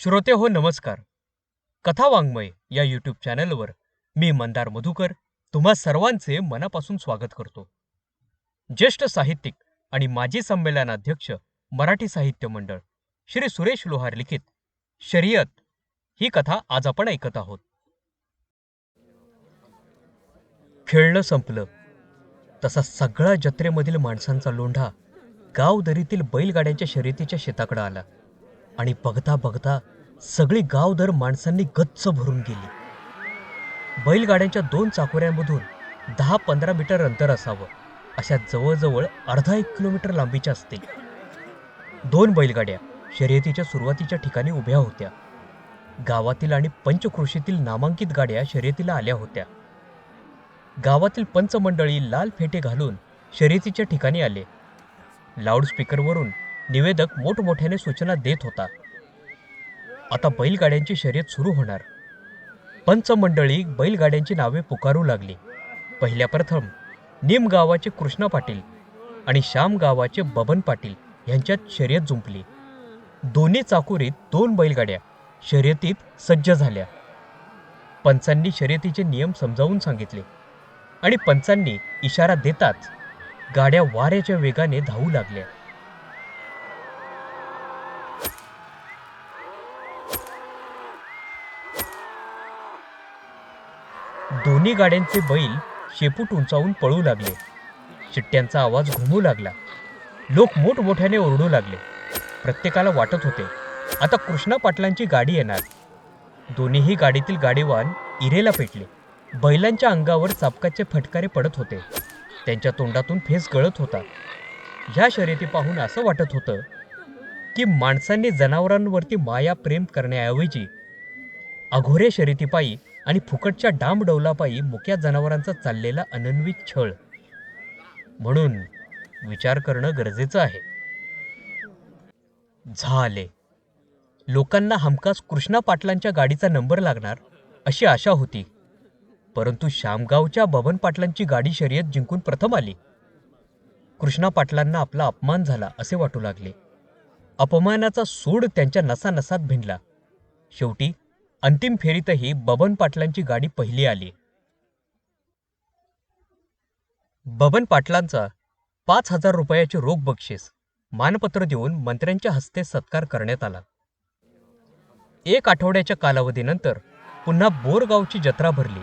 श्रोते हो नमस्कार. कथा वाङ्मय या यूट्यूब चॅनलवर मी मंदार मधुकर तुम्हा सर्वांचे मनापासून स्वागत करतो. ज्येष्ठ साहित्यिक आणि माजी संमेलनाध्यक्ष मराठी साहित्य मंडळ श्री सुरेश लोहार लिखित शर्यत ही कथा आज आपण ऐकत आहोत. खेळणं संपलं. तसा सगळा जत्रेमधील माणसांचा लोंढा गाव दरीतील बैलगाड्यांच्या शर्यतीच्या शेताकडे आला. आणि बघता बघता सगळी गावदर माणसांनी गच्च भरून गेली. बैलगाड्यांच्या दोन चाकोऱ्यांमधून दहा पंधरा मीटर अंतर असावं. अशा जवळजवळ अर्धा एक किलोमीटर लांबीच्या असतील. दोन बैलगाड्या शर्यतीच्या सुरुवातीच्या ठिकाणी उभ्या होत्या. गावातील आणि पंचकृषीतील नामांकित गाड्या शर्यतीला आल्या होत्या. गावातील पंचमंडळी लाल फेटे घालून शर्यतीच्या ठिकाणी आले. लाऊडस्पीकरवरून निवेदक मोठमोठ्याने सूचना देत होता. आता बैलगाड्यांची शर्यत सुरू होणार. पंचमंडळी बैलगाड्यांची नावे पुकारू लागली. पहिल्या प्रथम निम गावाचे कृष्णा पाटील आणि श्याम गावाचे बबन पाटील यांच्यात शर्यत जुंपली. दोन्ही चाकुरीत दोन बैलगाड्या शर्यतीत सज्ज झाल्या. पंचांनी शर्यतीचे नियम समजावून सांगितले आणि पंचांनी इशारा देताच गाड्या वाऱ्याच्या वेगाने धावू लागल्या. दोन्ही गाड्यांचे बैल शेपूट उंचावून पळू लागले. शिट्ट्यांचा आवाज घुमू लागला. लोक मोठमोठ्याने ओरडू लागले. प्रत्येकाला वाटत होते आता कृष्णा पाटलांची गाडी येणार. दोन्हीही गाडीतील गाडीवान इरेला पेटले. बैलांच्या अंगावर चापकाचे फटकारे पडत होते. त्यांच्या तोंडातून फेस गळत होता. ह्या शर्यती पाहून असं वाटत होतं की माणसांनी जनावरांवरती माया प्रेम करण्याऐवजी अघोऱ्या शर्यतीपायी आणि फुकटच्या डांबडौलापायी मुक्या जनावरांचा चाललेला अनन्वित छळ. म्हणून विचार करणं गरजेचं आहे. झाले. लोकांना हमखास कृष्णा पाटलांच्या गाडीचा नंबर लागणार अशी आशा होती. परंतु शामगावच्या बबन पाटलांची गाडी शर्यत जिंकून प्रथम आली. कृष्णा पाटलांना आपला अपमान झाला असे वाटू लागले. अपमानाचा सूड त्यांच्या नसानसात भिनला. शेवटी अंतिम फेरीतही बबन पाटलांची गाडी पहिली आली. बबन पाटलांचा पाच हजार रुपयाचे रोख बक्षीस मानपत्र देऊन मंत्र्यांच्या हस्ते सत्कार करण्यात आला. एक आठवड्याच्या कालावधीनंतर पुन्हा बोरगावची जत्रा भरली.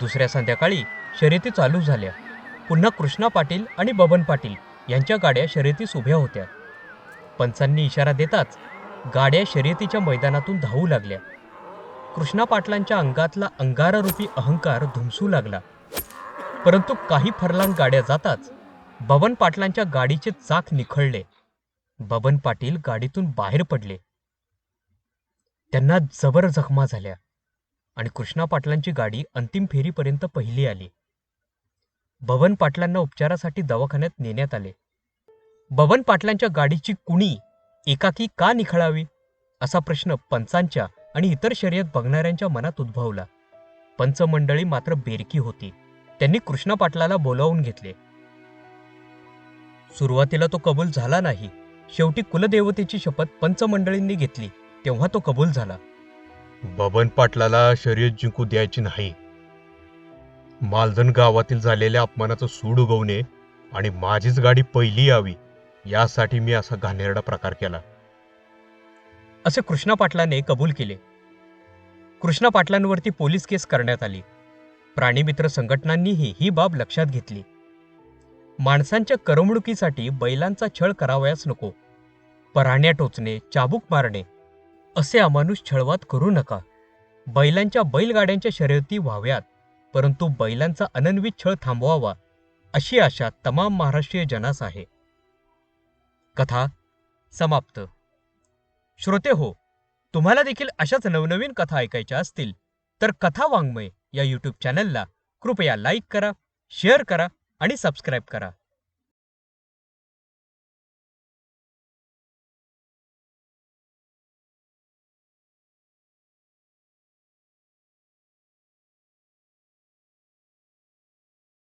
दुसऱ्या संध्याकाळी शर्यती चालू झाल्या. पुन्हा कृष्णा पाटील आणि बबन पाटील यांच्या गाड्या शर्यतीस उभ्या होत्या. पंचांनी इशारा देताच गाड्या शर्यतीच्या मैदानातून धावू लागल्या. कृष्णा पाटलांच्या अंगातला अंगारारूपी अहंकार धुमसू लागला. परंतु काही फरलांग गाड्या जाताच बबन पाटलांच्या गाडीचे चाक निखळले. बबन पाटील गाडीतून बाहेर पडले. त्यांना जबर जखमा झाल्या आणि कृष्णा पाटलांची गाडी अंतिम फेरीपर्यंत पहिली आली. बबन पाटलांना उपचारासाठी दवाखान्यात नेण्यात आले. बबन पाटलांच्या गाडीची कुणी एकाकी का निखळावी? असा प्रश्न पंचांच्या आणि इतर शर्यत बघणाऱ्यांच्या मनात उद्भवला. पंचमंडळी मात्र बेरकी होती. त्यांनी कृष्णा पाटलाला बोलावून घेतले. सुरुवातीला तो कबूल झाला नाही. शेवटी कुलदेवतेची शपथ पंचमंडळींनी घेतली. तेव्हा तो कबूल झाला. बबन पाटलाला शर्यत जिंकू द्यायची नाही. मालधन गावातील झालेल्या अपमानाचं सूड उगवणे आणि माझीच गाडी पहिली यावी यासाठी मी असा घाणेरडा प्रकार केला. असे कृष्णा पाटलाने कबूल केले. कृष्णा पाटलांवरती पोलीस केस करण्यात आली. प्राणीमित्र संघटनांनीही ही बाब लक्षात घेतली. माणसांच्या करमणुकीसाठी बैलांचा छळ करावयास नको. पराण्या टोचणे चाबूक मारणे असे अमानुष छळवात करू नका. बैलांच्या बैलगाड्यांच्या शर्यती व्हाव्यात परंतु बैलांचा अनन्वित छळ थांबवावा अशी आशा तमाम महाराष्ट्रीय जनास आहे. कथा समाप्त. श्रोते हो तुम्हाला देखील अशाच नवनवीन कथा ऐकायच्या असतील तर कथा वाङ्मय या यूट्यूब चॅनलला कृपया लाईक करा शेअर करा आणि सबस्क्राईब करा.